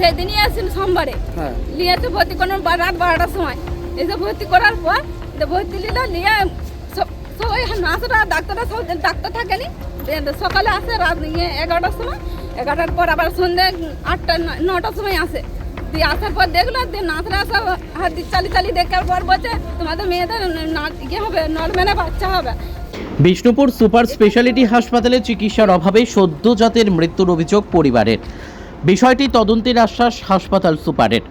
সেদিনই আসছিল সোমবারে। হ্যাঁ। নিয়ে তো ভর্তি করানো বা- রাত বারোটার সময়। এসে ভর্তি করার পর ভর্তি নিল নিয়ে সব- সবাই নার্সরা ডাক্তাররা সব ডাক্তার থাকেনি। সকালে আসে রাত নিয়ে এগারোটার সময়। এগারোটার পর আবার সন্ধ্যে আটটা নটার সময় আসে। দিয়ে আসার পর দেখল দিয়ে নার্সরা সব হাত দিয়ে চালি চালি দেখার পর বলছে তোমাদের মেয়েদের না- ইয়ে হবে নর্মেলে বাচ্চা হবে। বিষ্ণুপুর সুপার স্পেশালিটি হাসপাতালে চিকিৎসার অভাবে সদ্যজাতের মৃত্যুর অভিযোগ পরিবারের। বিষয়টি তদন্তের আশ্বাস হাসপাতাল সুপারের।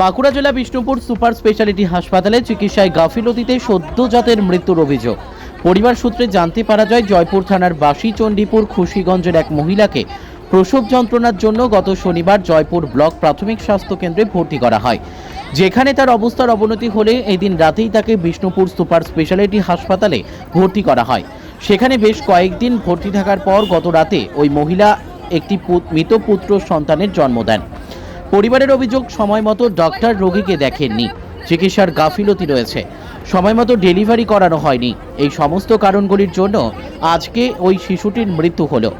বাঁকুড়া জেলা বিষ্ণুপুর সুপার স্পেশালিটি হাসপাতালে চিকিৎসায় গাফিলতিতে সদ্যজাতের মৃত্যুর অভিযোগ। পরিবার সূত্রে জানতে পারা যায়, জয়পুর থানার বাসি চণ্ডীপুর খুশিগঞ্জের এক মহিলাকে প্রসব যন্ত্রণার জন্য গত শনিবার জয়পুর ব্লক প্রাথমিক স্বাস্থ্য কেন্দ্রে ভর্তি করা হয়। যেখানে তার অবস্থার অবনতি হলে এদিন রাতেই তাকে বিষ্ণুপুর সুপার স্পেশালিটি হাসপাতালে ভর্তি করা হয়। সেখানে বেশ কয়েকদিন ভর্তি থাকার পর গত রাতে ওই মহিলা একটি মৃত পুত্র সন্তানের জন্ম দেন। পরিবারের অভিযোগ, সময় মতো ডক্টর রোগীকে দেখেননি। চিকিৎসার গাফিলতি রয়েছে। সময় মতো ডেলিভারি করানো হয়নি। এই সমস্ত কারণগুলির জন্য আজকে ওই শিশুটির মৃত্যু হলো।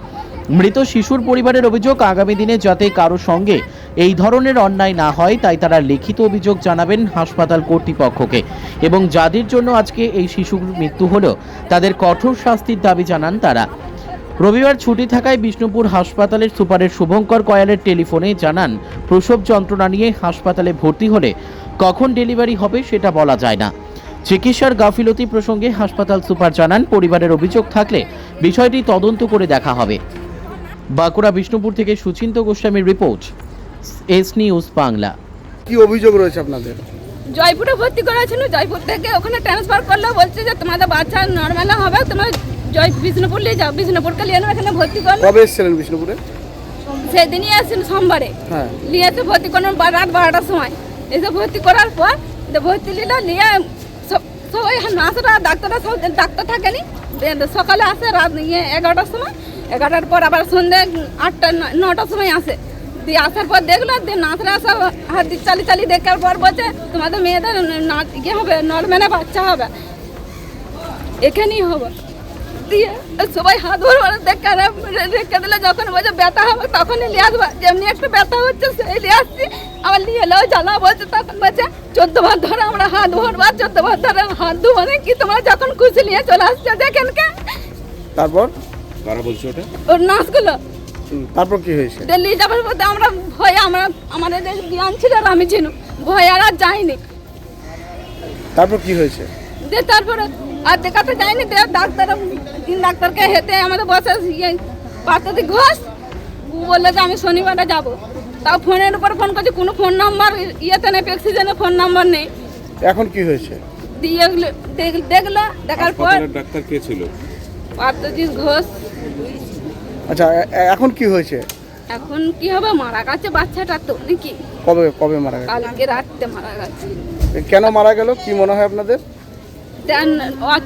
মৃত শিশুর পরিবারের অভিযোগ, আগামী দিনে যাতে কারও সঙ্গে এই ধরনের অন্যায় না হয়, তাই তারা লিখিত অভিযোগ জানাবেন হাসপাতাল কর্তৃপক্ষকে। এবং যাদের জন্য আজকে এই শিশুর মৃত্যু হলো, তাদের কঠোর শাস্তির দাবি জানান তারা। রবিবার ছুটি থাকায় বিষ্ণুপুর হাসপাতালের সুপারের শুভঙ্কর কয়ালের টেলিফোনে জানান প্রসব যন্ত্রণা নিয়ে হাসপাতালে ভর্তি হলে কখন ডেলিভারি হবে সেটা বলা যায় না। চিকিৎসার গাফিলতি প্রসঙ্গে হাসপাতাল সুপার জানান পরিবারের অভিযোগ থাকলে বিষয়টি তদন্ত করে দেখা হবে। বাঁকুড়া বিষ্ণুপুর থেকে সুচিন্ত গোস্বামীর রিপোর্ট এস নিউজ বাংলা। কি অভিযোগ রয়েছে আপনাদের? জয়পুরে ভর্তি করা ছিল জয়পুর থেকে ওখানে ট্রান্সফার করল বলছে যে তোমাদের বাচ্চা নর্মাল হবে তোমার জয় বিষ্ণুপুর নিয়ে যাও বিষ্ণুপুর কালিয়ানো এখানে ভর্তি করল কবে এসেছিলেন বিষ্ণুপুরে? সেদিনই আসছিল সোমবারে। হ্যাঁ। নিয়ে তো ভর্তি করানো বা- রাত বারোটার সময়। এসে ভর্তি করার পর ভর্তি নিল নিয়ে সব- সবাই নার্সরা ডাক্তাররা সব ডাক্তার থাকেনি। সকালে আসে রাত নিয়ে এগারোটার সময়। এগারোটার পর আবার সন্ধ্যে আটটা নটার সময় আসে। দিয়ে আসার পর দেখল দিয়ে নার্সরা সব হাত চালি চালি দেখার পর বলছে তোমাদের মেয়েদের না ইয়ে হবে নর্মেলে বাচ্চা হবে। এখানেই হবে। দিয়ে সবাই হাত ভরে দেখে রে- রেখে দিলে যখন বলছে ব্যথা হবে তখনই নিয়ে আসবা। যেমনি একটু ব্যথা হচ্ছে সেই নিয়ে আসছি। আবার নিয়ে এলেও জ্বালা বলছে তখন বলছে চোদ্দ বার ধরে আমরা হাত ভরবো চোদ্দ বার ধরে হাত ধু মানে কি? তোমরা যখন খুশি নিয়ে চলে আসছো দেখেন কে? তারপর? কারা বলছে ওটা? ওর নাচগুলো। তারপর কি হয়েছে? দিল্লি যাবার মধ্যে আমরা ভয়ে আমরা আমাদের যে জ্ঞান ছিল আর আমি ছিল ভয়ে আর আর যাইনি। তারপর কি হয়েছে? দিয়ে তারপরে আর দেখাতে যায়নি দিয়ে ডাক্তার তিন ডাক্তারকে হেঁটে আমাদের বসে ইয়ে পার্থতি ঘোষ। ও বলল যে আমি শনিবারে যাব। তাও ফোনের উপর ফোন করছি কোনো ফোন নাম্বার ইয়েতে নেই প্রেসিডেন্টের ফোন নাম্বার নেই। এখন কি হয়েছে? দিয়ে দেখল দেখার পর ডাক্তার কে ছিল? পার্থজিৎ ঘোষ। আচ্ছা এখন কি হয়েছে? এখন কি হবে মারা গেছে বাচ্চাটা তো নাকি? কবে কবে মারা গেছে? কালকে রাত্রে মারা গেছে। কেন মারা গেল? কি মনে হয় আপনাদের?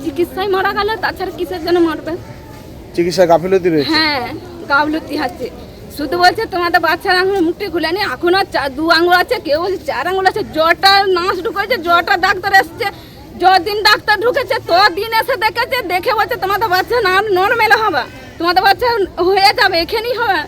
চিকিৎসায় মারা গেল তাছাড়া কিসের জন্য মারবে? চিকিৎসা গাফিলতি রয়েছে। হ্যাঁ গাবলতি আছে। শুধু বলছে তোমাদের বাচ্চার আঙুল মুখটি খুলেনি এখনও চা- দু আঙুল আছে কেউ চার আঙুল আছে জ্বরটা নাচ ঢুকেছে জ্বরটা ডাক্তার এসছে। দিন ডাক্তার ঢুকেছে তো দিন এসে দেখেছে দেখে বলছে তোমাদের বাচ্চা না নর্মেল হবে। তোমাদের বাচ্চা হয়ে যাবে এখানেই হবে।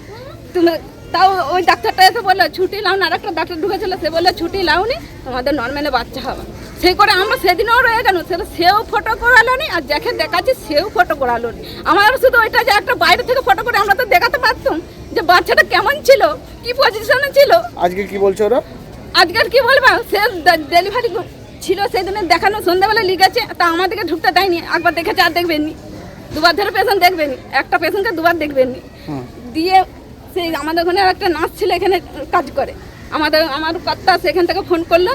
তুমি তাও ওই ডাক্তারটা এসে বলল ছুটি লাও না আরেকটা ডাক্তার ঢুকেছিল সে বলল ছুটি লাওনি তোমাদের নর্মেলে বাচ্চা হবে। সেই করে আমরা সেদিনও রয়ে গেল সেটা সেও ফটো করালো নি আর যাকে দেখাচ্ছি সেও ফটো করালো নি। আমার শুধু ওইটা যে একটা বাইরে থেকে ফটো করে আমরা তো দেখাতে পারতাম যে বাচ্চাটা কেমন ছিল কি পজিশনে ছিল। আজকে কি বলছো ওরা? আজকের কি বলব? সে ডেলিভারি ছিল সেদিনে দেখানো সন্ধ্যাবেলা লিখেছে তা আমাদেরকে ঢুকতে দেয়নি একবার দেখেছে আর দেখবেননি। দুবার ধরে পেশেন্ট দেখবেনি একটা পেশেন্টকে দুবার দেখবেননি। দিয়ে সেই আমাদের ওখানে একটা নার্স ছিল এখানে কাজ করে। আমাদের আমার কর্তা সেখান থেকে ফোন করল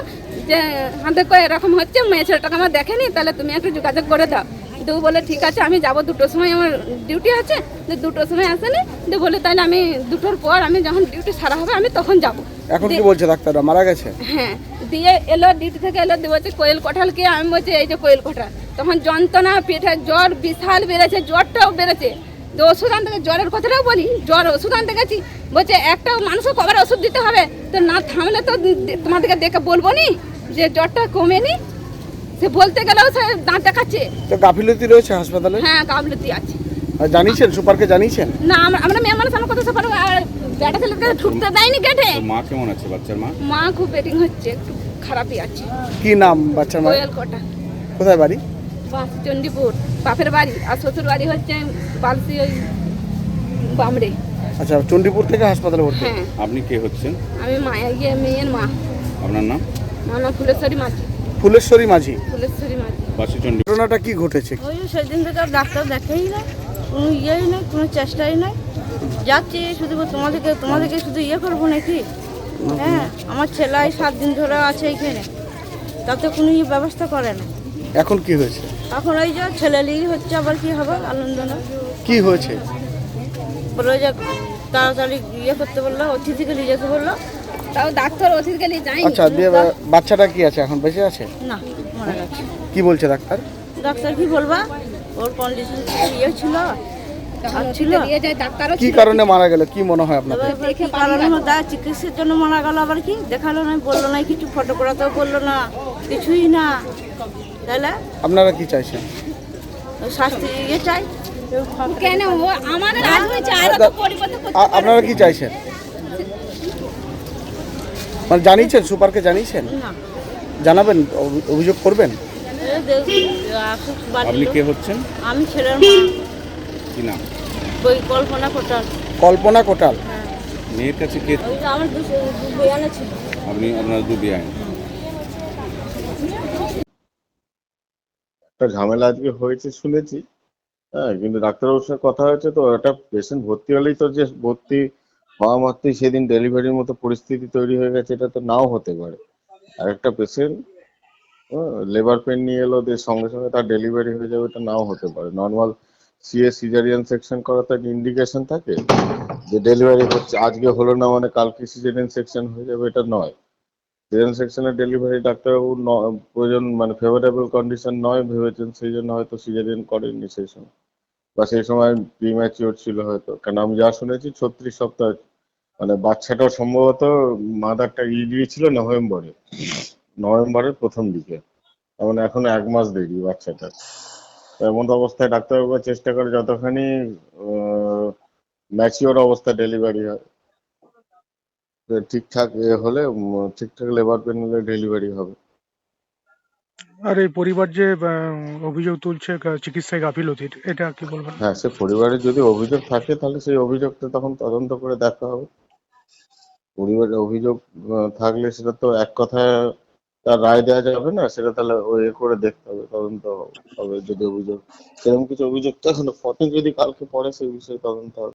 যে হাতে করে এরকম হচ্ছে মেয়ে ছেলেটাকে আমার দেখেনি তাহলে তুমি একটু যোগাযোগ করে দাও। দু বলে ঠিক আছে আমি যাব দুটোর সময় আমার ডিউটি আছে। যে দুটোর সময় আসেনি দিয়ে বলে তাহলে আমি দুটোর পর আমি যখন ডিউটি সারা হবে আমি তখন যাব। এখন কি বলছে ডাক্তাররা? মারা গেছে? হ্যাঁ দিয়ে এলো ডিউটি থেকে এলো দিয়ে বলছে কোয়েল কঠাল কে? আমি বলছি এই যে কোয়েল কঠাল। তখন যন্ত্রণা পেটে জ্বর বিশাল বেড়েছে জ্বরটাও বেড়েছে। তো ওষুধ আনতে জ্বরের কথাটাও বলি জ্বর ওষুধ আনতে গেছি বলছে একটা মানুষও কবার ওষুধ দিতে হবে তো না থামলে তো তোমাদেরকে দেখে বলব নি যে জ্বরটা কমেনি? সে বলতে গেলেও সে দাঁত দেখাচ্ছে তো গাফিলতি রয়েছে হাসপাতালে? হ্যাঁ গাফিলতি আছে। আর জানিয়েছেন সুপারকে জানিয়েছেন? না আমরা মেয়ে মানুষ আমার কথা আর বেটা ছেলেকে ঢুকতে দেয়নি গেটে মা কেমন আছে বাচ্চার মা? মা খুব বেটিং হচ্ছে একটু খারাপই আছে। কি নাম বাচ্চার কোয়েল কোটা। কোথায় বাড়ি? চণ্ডীপুর। বাপের বাড়ি আর শ্বশুর বাড়ি হচ্ছে বালসি ওই বামড়ে। আচ্ছা চণ্ডীপুর থেকে হাসপাতালে ভর্তি? হ্যাঁ। আপনি কে হচ্ছেন? আমি মায়া গিয়ে মেয়ের মা। আপনার নাম? মানা ফুলেশ্বরী মাঝি। ফুলেশ্বরী মাঝি। ফুলেশ্বরী মাঝি। বাসুচন্ডী ঘটনাটা কি ঘটেছে? ওই সেদিন থেকে আর ডাক্তার দেখেই না কোনো ইয়েই নেই কোনো চেষ্টাই নাই। যাচ্ছি শুধু তোমাদেরকে তোমাদেরকে শুধু ইয়ে করব নাকি? হ্যাঁ আমার ছেলাই সাত দিন ধরে আছে এইখানে তাতে কোনো ইয়ে ব্যবস্থা করে না এখন কি হয়েছে? এখন ওই যে ছেলেলি হচ্ছে আবার কি হবে? আনন্দ না? কি হয়েছে? যে তাড়াতাড়ি ইয়ে করতে বলল অতিথিকে নিয়ে যেতে বলল। তাও ডাক্তার ওষুধ গেলে যাই আচ্ছা দিয়ে বাচ্চাটা কি আছে? এখন বেঁচে আছে? না মারা গেছে। কি বলছে ডাক্তার? ডাক্তার কি বলবা? ওর কন্ডিশন ইয়ে ছিল? আর ছিল? দিয়ে যায় ডাক্তারও কি কারণে মারা গেল? কি মনে হয় আপনাদের? কারণে চিকিৎসার জন্য মারা গেল আবার কি? দেখাল না বলল না কিছু ফটো করাতেও বলল না। কিছুই না। তাহলে আপনারা কি চাইছেন? শাস্তি ইয়ে চাই কেন? আমাদের আজ হয়েছে আর তো পরিবর্তন আপনারা কি চাইছেন? মানে জানিয়েছেন সুপারকে জানিয়েছেন? জানাবেন অভিযোগ করবেন? আপনি কে হচ্ছেন? আমি ছেলের মা। কি নাম? ওই কল্পনা কোটাল। কল্পনা কোটাল। হ্যাঁ। মেয়ের কাছে কে? আমার বয়ানে ছিল। আপনি আপনার দু বিয়ে একটা ঝামেলা আজকে হয়েছে শুনেছি। হ্যাঁ কিন্তু ডাক্তারবাবুর সঙ্গে কথা হয়েছে তো, একটা পেশেন্ট ভর্তি হলেই তো যে ভর্তি হওয়া মাত্রই সেদিন ডেলিভারির মতো পরিস্থিতি তৈরি হয়ে গেছে, এটা তো নাও হতে পারে। আর একটা পেশেন্ট লেবার পেন নিয়ে এলো, দিয়ে সঙ্গে সঙ্গে তার ডেলিভারি হয়ে যাবে, এটা নাও হতে পারে। নর্মাল সিএ সিজারিয়ান সেকশন করা তো ইন্ডিকেশন থাকে যে ডেলিভারি হচ্ছে, আজকে হলো না মানে কালকে সিজারিয়ান সেকশন হয়ে যাবে, এটা নয়। সিজারিয়ান সেকশনের ডেলিভারি ডাক্তারবাবু প্রয়োজন মানে ফেভারেবল কন্ডিশন নয় ভেবেছেন, সেই জন্য হয়তো সিজারিয়ান করেননি সেই সময়। বা সেই সময় প্রিম্যাচিওর ছিল হয়তো। কারণ আমি যা শুনেছি, ছত্রিশ সপ্তাহ মানে বাচ্চাটাও সম্ভবত মাদারটা ই দিয়েছিল নভেম্বরে। নভেম্বরের প্রথম দিকে। তার মানে এখন এক মাস দেরি বাচ্চাটার তো এমন অবস্থায় ডাক্তারবাবু চেষ্টা করে যতখানি ম্যাচিওর অবস্থা ডেলিভারি হয়। ঠিকঠাক এ হলে উম, ঠিকঠাক লেবার পেন হলে ডেলিভারি হবে। আর এই পরিবার যে অভিযোগ তুলছে চিকিৎসায় গাফিলতির এটা কি বলবেন? হ্যাঁ সে পরিবারের যদি অভিযোগ থাকে তাহলে সেই অভিযোগটা তখন তদন্ত করে দেখা হবে। পরিবারে অভিযোগ থাকলে সেটা তো এক কথায় তার রায় দেওয়া যাবে না সেটা তাহলে ও এ করে দেখতে হবে তদন্ত হবে যদি অভিযোগ। সেরকম কিছু অভিযোগ তো এখনও ফটো যদি কালকে পড়ে সেই বিষয়ে তদন্ত হবে।